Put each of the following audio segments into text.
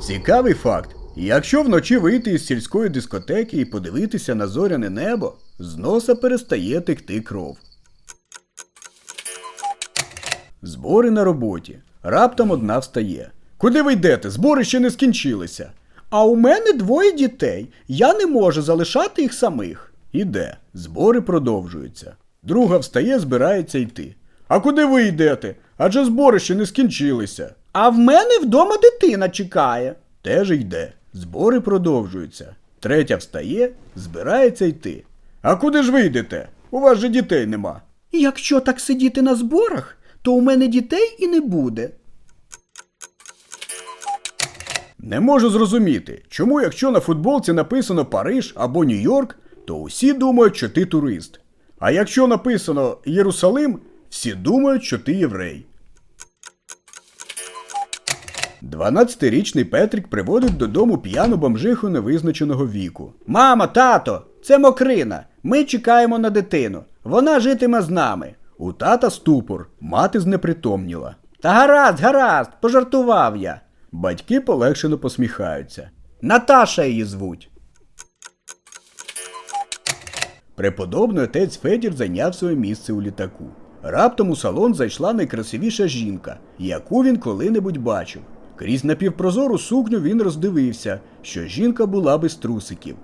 Цікавий факт. Якщо вночі вийти із сільської дискотеки і подивитися на зоряне небо, з носа перестає текти кров. Збори на роботі. Раптом одна встає. Куди ви йдете? Збори ще не скінчилися. А у мене двоє дітей. Я не можу залишати їх самих. Іде. Збори продовжуються. Друга встає, збирається йти. А куди ви йдете? Адже збори ще не скінчилися. А в мене вдома дитина чекає. Теж йде. Збори продовжуються. Третя встає, збирається йти. А куди ж ви йдете? У вас же дітей нема. Якщо так сидіти на зборах, то у мене дітей і не буде. Не можу зрозуміти, чому, якщо на футболці написано Париж або Нью-Йорк, то усі думають, що ти турист. А якщо написано Єрусалим, всі думають, що ти єврей. 12-річний Петрик приводить додому п'яну бомжиху невизначеного віку. Мама, тато, це мокрина. Ми чекаємо на дитину. Вона житиме з нами. У тата ступор, мати знепритомніла. Та гаразд, гаразд, пожартував я. Батьки полегшено посміхаються. Наташа її звуть. Преподобний отець Федір зайняв своє місце у літаку. Раптом у салон зайшла найкрасивіша жінка, яку він коли-небудь бачив. Крізь напівпрозору сукню він роздивився, що жінка була без трусиків.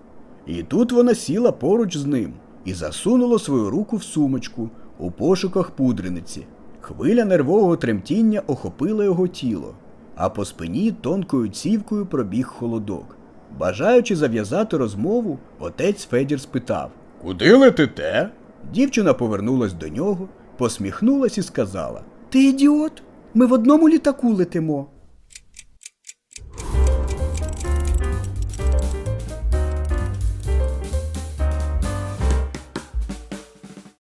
І тут вона сіла поруч з ним і засунула свою руку в сумочку у пошуках пудрениці. Хвиля нервового тремтіння охопила його тіло, а по спині тонкою цівкою пробіг холодок. Бажаючи зав'язати розмову, отець Федір спитав Куди летите? Дівчина повернулась до нього, посміхнулась і сказала: Ти ідіот? Ми в одному літаку летимо.